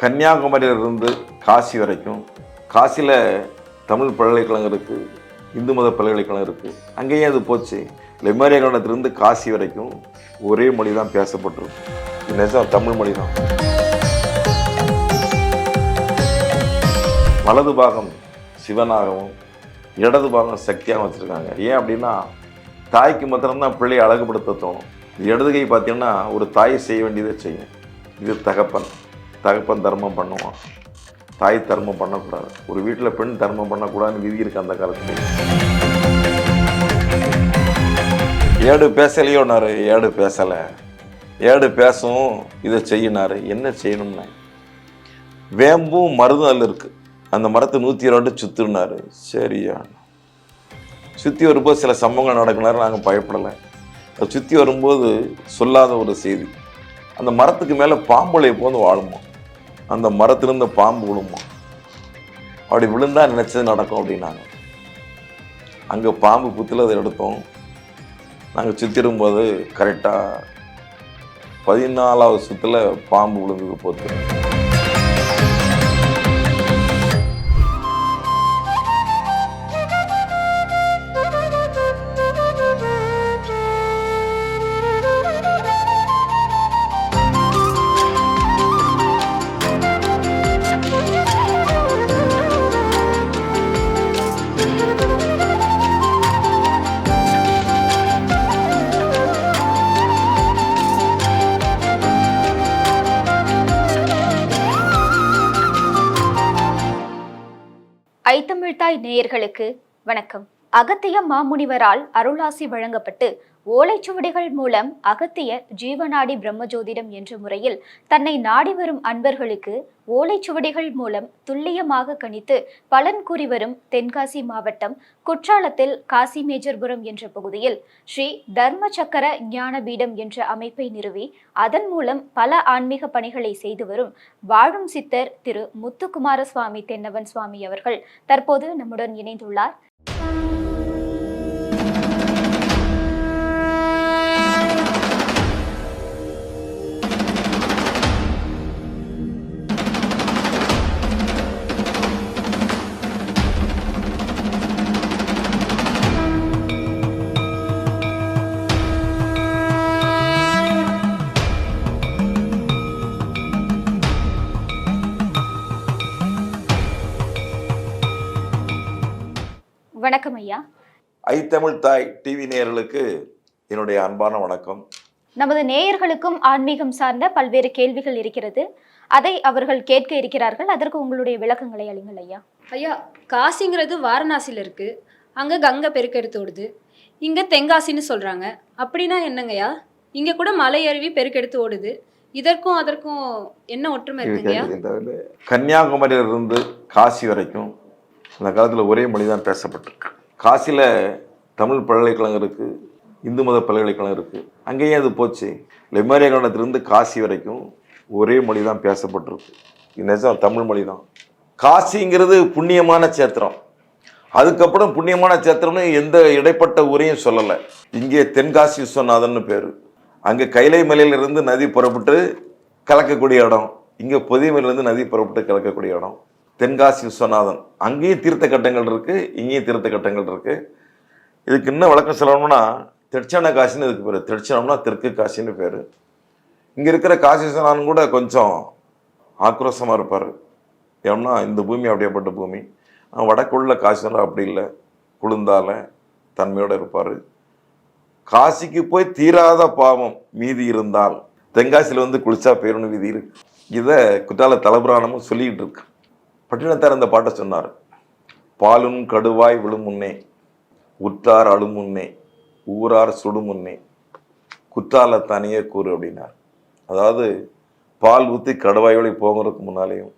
கன்னியாகுமரியிலிருந்து காசி வரைக்கும். காசியில் தமிழ் பல்கலைக்கழகம் இருக்குது இந்து மத பல்கலைக்கழகம் இருக்குது அங்கேயும் அது போச்சு. லெமேரியா கண்டத்திலிருந்து காசி வரைக்கும் ஒரே மொழி தான் பேசப்பட்டிருக்கு. இது நிஜம் தமிழ் மொழி தான் வலது பாகம் சிவனாகவும் இடது பாகம் சக்தியாகவும் வச்சுருக்காங்க. ஏன் அப்படின்னா தாய்க்கு மாத்திரம்தான் பிள்ளையை அழகுபடுத்த தோணும் இடது கை பார்த்தீங்கன்னா ஒரு தாய் செய்ய வேண்டியதை செய்யும். இது தகப்பன். தகப்பன் தர்மம் பண்ணுவான். தாய் தர்மம் பண்ணக்கூடாது. ஒரு வீட்டில் பெண் தர்மம் பண்ணக்கூடாதுன்னு விதி இருக்கு அந்த காலத்துல. ஏடு பேசலையோனாரு ஏடு பேசலை. ஏடு பேசும் இதை செய்யினாரு என்ன செய்யணும்னா? வேம்பும் மருதும் அதில் இருக்கு. அந்த மரத்தை நூற்றி இருபது சுற்றுனாரு சரியா? சுற்றி வரும்போது சில சம்பவங்கள் நடக்கினாரு நாங்கள் பயப்படலை. அதை சுற்றி வரும்போது சொல்லாத ஒரு செய்தி. அந்த மரத்துக்கு மேலே பாம்புலையை போந்து வாழுமோ அந்த மரத்திலிருந்து பாம்பு விழுமா? அப்படி விழுந்தா நினச்சது நடக்கும் அப்படின்னாங்க. அங்கே பாம்பு புத்தில் அதை எடுத்தோம் நாங்கள் சுற்றிடும்போது கரெக்டாக பதினாலாவது சுற்றுல பாம்பு விழுந்தது போத்து ஐத்தமிழ்தாய் நேயர்களுக்கு வணக்கம். அகத்திய மாமுனிவரால் அருளாசி வழங்கப்பட்டு ஓலைச்சுவடிகள் மூலம் அகத்திய ஜீவநாடி பிரம்மஜோதிடம் என்ற முறையில் தன்னை நாடி வரும் அன்பர்களுக்கு ஓலைச்சுவடிகள் மூலம் துல்லியமாக கணித்து பலன் கூறி வரும் தென்காசி மாவட்டம் குற்றாலத்தில் காசி மேஜர்புரம் என்ற பகுதியில் ஸ்ரீ தர்ம சக்கர ஞானபீடம் என்ற அமைப்பை நிறுவி அதன் மூலம் பல ஆன்மீக பணிகளை செய்து வரும் வாழும் சித்தர் திரு முத்துக்குமார சுவாமி தென்னவன் சுவாமி அவர்கள் தற்போது நம்முடன் இணைந்துள்ளார். வணக்கம் ஐயா. ஐத்தமிழ் தாய் டிவி நேயர்களுக்கு என்னுடைய அன்பான வணக்கம். நமது நேயர்களுக்கும் ஆன்மீகம் சார்ந்த பல்வேறு கேள்விகள் இருக்கிறது. அதை அவர்கள் கேட்க இருக்கிறார்கள். அதற்கு உங்களுடைய விளக்கங்களை அளிங்கள் ஐயா. ஐயா காசிங்கிறது வாரணாசியில் இருக்கு. அங்கே கங்கை பெருக்கெடுத்து ஓடுது. இங்கே தென்காசின்னு சொல்கிறாங்க அப்படின்னா என்னங்கய்யா இங்கே கூட மலை அருவி பெருக்கெடுத்து ஓடுது. இதற்கும் அதற்கும் என்ன ஒற்றுமை இருக்குங்கய்யா கன்னியாகுமரியிலிருந்து காசி வரைக்கும் அந்த காலத்தில் ஒரே மொழி தான் பேசப்பட்டிருக்கு. காசியில் தமிழ் பல்கலைக்கழகம் இருக்குது இந்து மத பல்கலைக்கழகம் இருக்குது அங்கேயும் அது போச்சு. லெமாரிய கண்டத்திலிருந்து காசி வரைக்கும் ஒரே மொழி தான் பேசப்பட்டிருக்கு நிஜம் தமிழ் மொழி தான் காசிங்கிறது புண்ணியமான சேத்திரம் அதுக்கப்புறம் புண்ணியமான சேத்திரம்னு எந்த இடைப்பட்ட ஊரையும் சொல்லலை. இங்கே தென்காசி விஸ்வநாதன் பேர். அங்கே கைலை மலையிலிருந்து நதி புறப்பட்டு கலக்கக்கூடிய இடம். இங்கே பொதிமலையிலேருந்து நதி புறப்பட்டு கலக்கக்கூடிய இடம். தென்காசி விஸ்வநாதன் அங்கேயும் தீர்த்த கட்டங்கள் இருக்குது இங்கேயும் தீர்த்த கட்டங்கள் இருக்குது இதுக்கு இன்னும் விளக்கம் சொல்லணும்னா தெற்சன காசின்னு இதுக்கு பேர். தெற்சனம்னா தெற்கு காசின்னு பேர். இங்கே இருக்கிற காசி விஸ்வநாதன் கூட கொஞ்சம் ஆக்ரோஷமாக இருப்பார். ஏன்னா இந்த பூமி அப்படியேப்பட்ட பூமி. வடக்குள்ள காசினா அப்படி இல்லை. குளிர்ந்தால தன்மையோடு இருப்பார். காசிக்கு போய் தீராத பாவம் மீதி இருந்தால் தென்காசியில் வந்து குளிச்சா பேருன்னு விதி இருக்கு. இதை குற்றால தலபுராணமும் சொல்லிக்கிட்டு இருக்கு. பட்டினத்தார் அந்த பாட்டை சொன்னார். பாலும் கடுவாய் விழும் முன்னே உற்றார் அழும் முன்னே ஊரார் சுடும் முன்னே குற்றால தனியே கூறு அப்படின்னார். அதாவது பால் ஊற்றி கடுவாய் வழி போகிறதுக்கு முன்னாலேயும்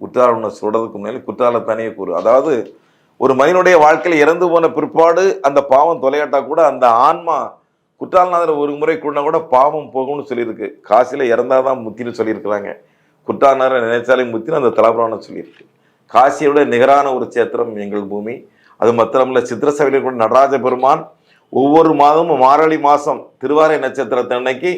குற்றால உன்னை சுடுறதுக்கு முன்னாலே குற்றால தனியே கூறு. அதாவது ஒரு மனிதனுடைய வாழ்க்கையில் இறந்து போன பிற்பாடு அந்த பாவம் தொலையாட்டா கூட அந்த ஆன்மா குற்றாலநாதர் ஒரு முறை கூடனா கூட பாவம் போகும்னு சொல்லியிருக்கு. காசில இறந்தாதான் முத்தின்னு சொல்லியிருக்கிறாங்க. குற்றானார நினைச்சாலே முத்தின்னு அந்த தலபுராணம் சொல்லியிருக்கு. காசியோட நிகரான ஒரு சேத்திரம் எங்கள் பூமி. அது மத்திரமில்ல சித்திரசபையில் கூட நடராஜ பெருமான் ஒவ்வொரு மாதமும் மாரளி மாதம் திருவாரை நட்சத்திரத்தை அன்னைக்கு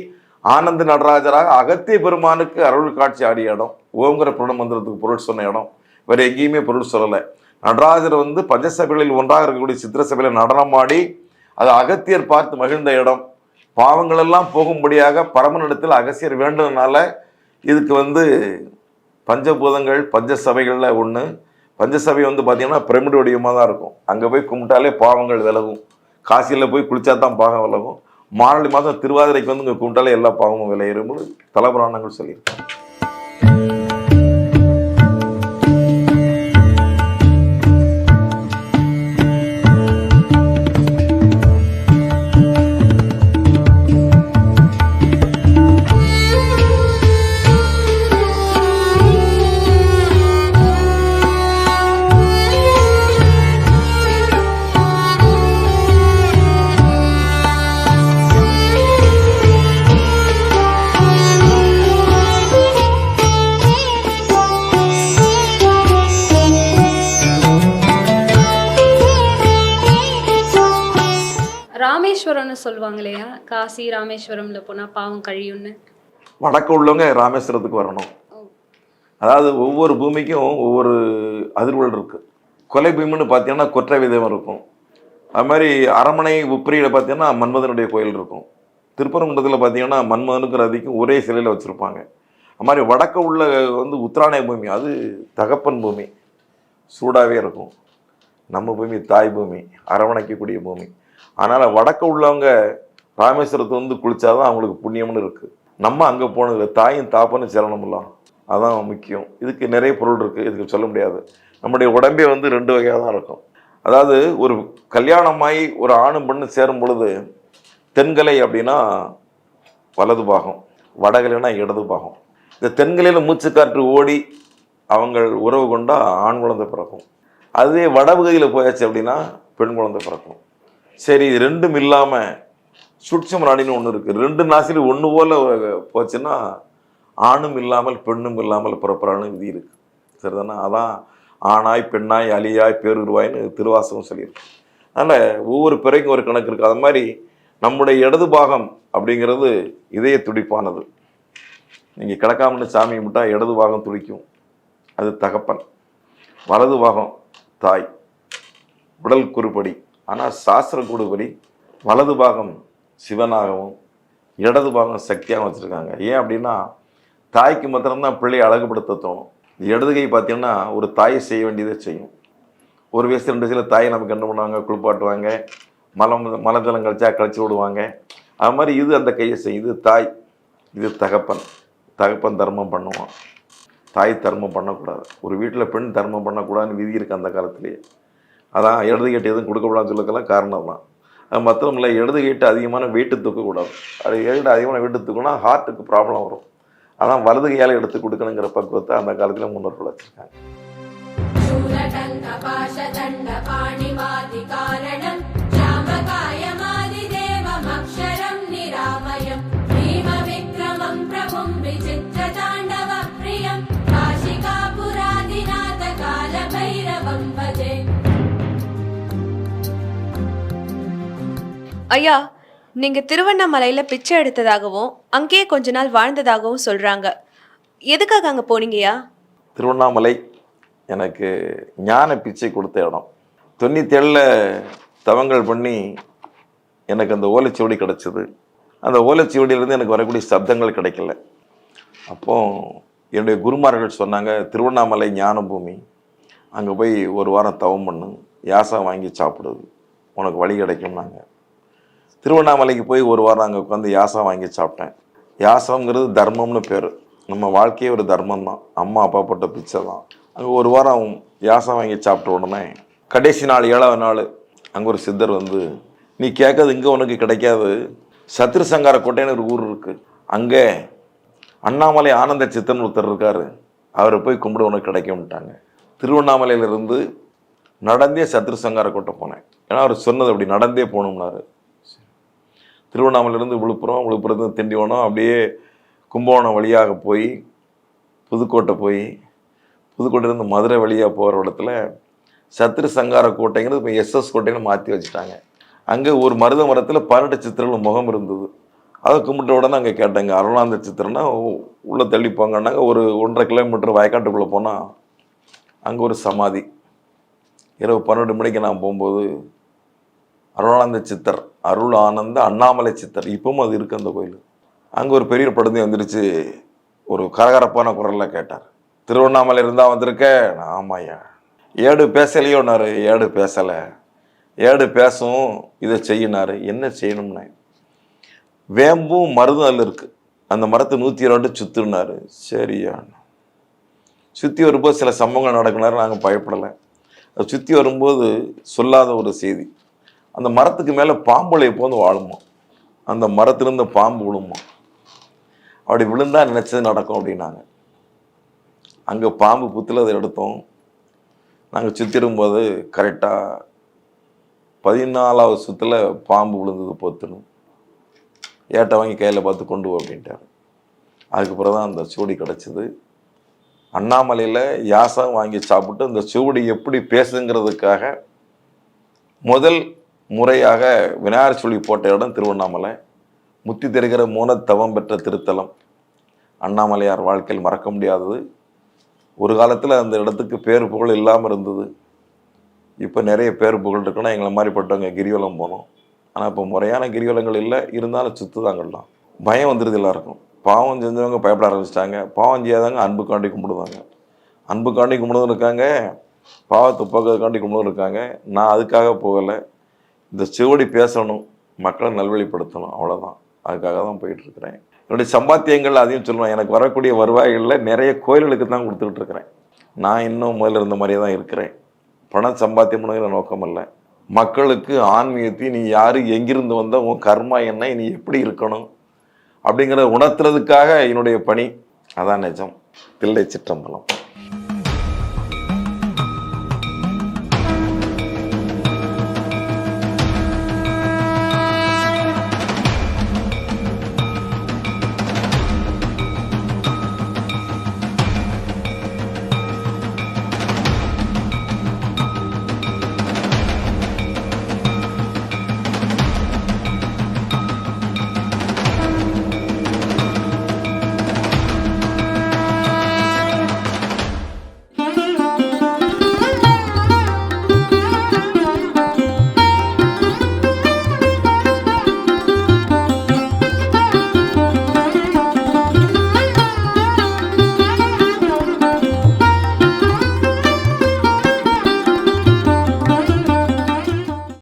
ஆனந்த நடராஜராக அகத்திய பெருமானுக்கு அருள் காட்சி ஆடிய இடம். ஓங்கிற புரண மந்திரத்துக்கு பொருள் சொன்ன இடம். வேறு எங்கேயுமே பொருள் சொல்லலை. நடராஜர் வந்து பஞ்சசபைகளில் ஒன்றாக இருக்கக்கூடிய சித்திரசபையில் நடனம் ஆடி அது அகத்தியர் பார்த்து மகிழ்ந்த இடம். பாவங்களெல்லாம் போகும்படியாக பரமனிடத்தில் அகசியர் வேண்டதுனால இதுக்கு வந்து பஞ்சபூதங்கள் பஞ்சசபைகளில் ஒன்று பஞ்சசபை வந்து பார்த்தீங்கன்னா பிரமிடு வடிவமாக தான் இருக்கும். அங்கே போய் கும்பிட்டாலே பாவங்கள் விலகும். காசியில் போய் குளித்தா தான் பாகம் விலகும். மாரளி மாதம் திருவாதிரைக்கு வந்து இங்கே கும்பிட்டாலே எல்லா பாவமும் விளையிறும்னு தலபுராணங்கள் சொல்லியிருக்காங்க. ராமேஸ்வரம்னு சொல்லுவாங்க இல்லையா காசி ராமேஸ்வரம்ல போனா பாவம் கழியும்னு? வடக்கு உள்ளவங்க ராமேஸ்வரத்துக்கு வரணும். அதாவது ஒவ்வொரு பூமிக்கும் ஒவ்வொரு அதிர்வுகள் இருக்கு. கொலை பீம்னு பார்த்தீங்கன்னா கொற்றை விதம் இருக்கும். அது மாதிரி அரமனை உப்பரியில் பார்த்தீங்கன்னா மன்மதனுடைய கோயில் இருக்கும். திருப்பரங்குன்றத்தில் பார்த்தீங்கன்னா மன்மதனுக்கு ரதிக்கும் ஒரே சிலையில் வச்சுருப்பாங்க. அது மாதிரி வடக்க உள்ள வந்து உத்தராணய பூமி அது தகப்பன் பூமி. சூடாகவே இருக்கும். நம்ம பூமி தாய் பூமி அரவணைக்கக்கூடிய பூமி. அதனால் வடக்க உள்ளவங்க ராமேஸ்வரத்தை வந்து குளிச்சாதான் அவங்களுக்கு புண்ணியம்னு இருக்குது நம்ம அங்கே போனதில்லை தாயும் தாப்பனும் சேரணும்லாம் அதான் முக்கியம். இதுக்கு நிறைய பொருள் இருக்குது இதுக்கு சொல்ல முடியாது. நம்முடைய உடம்பே வந்து ரெண்டு வகையாக தான் இருக்கும். அதாவது ஒரு கல்யாணமாகி ஒரு ஆணும் பெண்ணு சேரும் பொழுது தென்கலை அப்படின்னா வலது பாகம் வடகலைனா இடது பாகம். இந்த தென்கலையில் மூச்சுக்காற்று ஓடி அவங்கள் உறவு கொண்டால் ஆண் குழந்தை பிறக்கும். அதுவே வடபகுதியில் போயாச்சு அப்படின்னா பெண் குழந்தை பிறக்கும். சரி இது ரெண்டும் இல்லாமல் சுட்சம் ராணின்னு ஒன்று இருக்குது ரெண்டு நாசிலும் ஒன்று போல் போச்சுன்னா ஆணும் இல்லாமல் பெண்ணும் இல்லாமல் பிறப்புறான்னு விதி இருக்குது சரிதானே? அதான் ஆணாய் பெண்ணாய் அலியாய் பேருருவாய்னு திருவாசகம் சொல்லியிருக்கு. அதனால் ஒவ்வொரு பிறைக்கும் ஒரு கணக்கு இருக்குது அது மாதிரி நம்முடைய இடது பாகம் அப்படிங்கிறது இதய துடிப்பானது. நீங்கள் கிடக்காமல் சாமி கும்பிட்டா இடது பாகம் துடிக்கும். அது தகப்பன். வலது பாகம் தாய். உடல் குறுபடி. ஆனால் சாஸ்திர கூடுபடி வலது பாகம் சிவனாகவும் இடது பாகம் சக்தியாகவும் வச்சுருக்காங்க. ஏன் அப்படின்னா தாய்க்கு மாத்திரம்தான் பிள்ளையை அழகுபடுத்த தோணும் இடது கை பார்த்தீங்கன்னா ஒரு தாயை செய்ய வேண்டியதை செய்யும். ஒரு வயசு ரெண்டு வயசில் தாயை நமக்கு என்ன பண்ணுவாங்க குளிப்பாட்டுவாங்க மலம் மலஜலம் கழிச்சா கழிச்சு விடுவாங்க. அது மாதிரி இது அந்த கையை செய்யும். இது தாய் இது தகப்பன். தகப்பன் தர்மம் பண்ணுவான். தாய் தர்மம் பண்ணக்கூடாது. ஒரு வீட்டில் பெண் தர்மம் பண்ணக்கூடாதுன்னு விதி இருக்குது அந்த காலத்திலேயே. அதான் இடது கேட்டு எதுவும் கொடுக்கக்கூடாதுன்னு சொல்லக்கெல்லாம் காரணம் தான் அது மாத்திரம் இல்லை இடது கேட்டு அதிகமான வெயிட்டு தூக்கக்கூடாது. அது கேட்டு அதிகமான வெயிட்டு தூக்கினா ஹார்ட்டுக்கு ப்ராப்ளம் வரும். அதான் வலது கையால் எடுத்து கொடுக்கணுங்கிற பக்குவத்தை அந்த காலத்தில் முன்னோர்கள் வச்சுருக்காங்க. ஐயா நீங்க திருவண்ணாமலையில பிச்சை எடுத்ததாகவும் அங்கேயே கொஞ்ச நாள் வாழ்ந்ததாகவும் சொல்றாங்க. எதுக்காக அங்க போனீங்கயா திருவண்ணாமலை எனக்கு ஞான பிச்சை கொடுத்த இடம். தொண்ணூத்தேழில் தவங்கள் பண்ணி எனக்கு அந்த ஓலைச்சுவடி கிடச்சிது. அந்த ஓலைச்சுவடியிலேருந்து எனக்கு வரக்கூடிய சப்தங்கள் கிடைக்கல. அப்போ என்னுடைய குருமார்கள் சொன்னாங்க திருவண்ணாமலை ஞான பூமி அங்கே போய் ஒரு வாரம் தவம் பண்ணு. யாசம் வாங்கி சாப்பிடுது உனக்கு வழி கிடைக்கும்னாங்க. திருவண்ணாமலைக்கு போய் ஒரு வாரம் அங்கே உட்காந்து யாசம் வாங்கி சாப்பிட்டேன். யாசம்ங்கிறது தர்மம்னு பேர். நம்ம வாழ்க்கையே ஒரு தர்மம் தான் அம்மா அப்பா போட்ட பிச்சை தான். அங்கே ஒரு வாரம் யாசம் வாங்கி சாப்பிட்ட உடனே கடைசி நாள் ஏழாவது நாள் அங்கே ஒரு சித்தர் வந்து நீ கேட்கறது இங்கே உனக்கு கிடைக்காது. சத்ரு சங்கார கோட்டைன்னு ஒரு ஊர் இருக்குது அங்கே அண்ணாமலை ஆனந்த சித்தன் ஒருத்தர் இருக்கார். அவரை போய் கும்பிட உனக்கு கிடைக்கும்ட்டாங்க. திருவண்ணாமலையிலிருந்து நடந்தே சத்ரு சங்கார கோட்டை போனேன். ஏன்னா அவர் சொன்னது அப்படி நடந்தே போகணும்னாரு. திருவண்ணாமலையிலேருந்து விழுப்புரம் விழுப்புரத்துலேருந்து திண்டிவனம் அப்படியே கும்பகோணம் வழியாக போய் புதுக்கோட்டை போய் புதுக்கோட்டையிலேருந்து மதுரை வழியாக போகிற இடத்துல சத்ரு சங்கார கோட்டைங்கிறது இப்போ எஸ்எஸ் கோட்டைன்னு மாற்றி வச்சுட்டாங்க. அங்கே ஒரு மருத மரத்தில் பன்னெண்டு சித்திரங்கள் முகம் இருந்தது. அதை கும்பிட்ட உடனே அங்கே கேட்டேங்க அருளாந்த சித்திரம்னா உள்ளே தள்ளி போங்கன்னாங்க ஒரு ஒன்றரை கிலோமீட்டர் வயக்காட்டுக்குள்ளே போனால் அங்கே ஒரு சமாதி. இரவு பன்னெண்டு மணிக்கு நான் போகும்போது அருளானந்த சித்தர் அருள் ஆனந்த அண்ணாமலை சித்தர். இப்பவும் அது இருக்குது அந்த கோயில். அங்கே ஒரு பெரிய படுந்தி வந்துருச்சு. ஒரு கரகரப்பான குரலில் கேட்டார். திருவண்ணாமலை இருந்தால் வந்திருக்க? நான், ஆமாய்யா. ஏடு பேசலையோன்னாரு ஏடு பேசலை. ஏடு பேசும் இதை செய்யினாரு. என்ன செய்யணும்னா வேம்பும் மருதும் அதில் இருக்குது அந்த மரத்தை நூற்றி இருபது சுத்துனாரு. சரியா. சுற்றி வரும்போது சில சம்பவங்கள் நடக்கினாரு நாங்கள் பயப்படலை. அது சுற்றி வரும்போது சொல்லாத ஒரு செய்தி. அந்த மரத்துக்கு மேலே பாம்புளை எப்போது வாழுமா? அந்த மரத்திலிருந்து பாம்பு விழுமா? அப்படி விழுந்தா நினச்சது நடக்கும் அப்படின்னாங்க. அங்கே பாம்பு புத்தில் அதை எடுத்தோம். நாங்கள் சுற்றிடும்போது கரெக்டாக பதினாலாவது சுத்தில் பாம்பு விழுந்தது பொத்துணும் ஏட்டை வாங்கி கையில் பார்த்து கொண்டு போ அப்படின்ட்டாரு. அதுக்கப்புறம் தான் அந்த சூடி கிடச்சிது. அண்ணாமலையில் யாசம் வாங்கி சாப்பிட்டு இந்த சுவடி எப்படி பேசுங்கிறதுக்காக முதல் முறையாக விநாயகர் சொல்லி போட்ட இடம் திருவண்ணாமலை. முத்தி தெரிகிற மூனத்தவம் பெற்ற திருத்தலம். அண்ணாமலையார் வாழ்க்கையில் மறக்க முடியாதது. ஒரு காலத்தில் அந்த இடத்துக்கு பேர் புகழ் இல்லாமல் இருந்தது. இப்போ நிறைய பேர் புகழ் இருக்குன்னா எங்களை மாதிரிப்பட்டவங்க கிரிவலம் போனோம். ஆனால் இப்போ முறையான கிரிவலங்கள் இல்லை இருந்தாலும் சுற்றுதாங்கலாம் பயம் வந்துடுது எல்லாருக்கும். பாவம் செஞ்சவங்க பயப்பட ஆரம்பிச்சிட்டாங்க. பாவம் செய்யாதவங்க அன்பு காண்டி கும்பிடுவாங்க. அன்பு காண்டி கும்பிடுவதும் இருக்காங்க. பாவத்தை போக்குறதுக்காண்டி கும்பிடுவதும் இருக்காங்க. நான் அதுக்காக போகலை. இந்த சுவடி பேசணும் மக்களை நல்வழிப்படுத்தணும் அவ்வளோதான் அதுக்காக தான் போயிட்டுருக்கிறேன். என்னுடைய சம்பாத்தியங்கள் அதையும் சொல்லுவேன் எனக்கு வரக்கூடிய வருவாய்களில் நிறைய கோயில்களுக்கு தான் கொடுத்துக்கிட்டு இருக்கிறேன் நான் இன்னும் முதல்ல இருந்த மாதிரியே தான் இருக்கிறேன். பணம் சம்பாத்தியம்னுங்கிற நோக்கம் இல்லை. மக்களுக்கு ஆன்மீகத்தை நீ யார்? எங்கிருந்து வந்த? உன் கர்மா என்ன? நீ எப்படி இருக்கணும்? அப்படிங்கிறத உணர்த்துறதுக்காக என்னுடைய பணி. அதான் நிஜம். தில்லை சிற்றம்பலம்.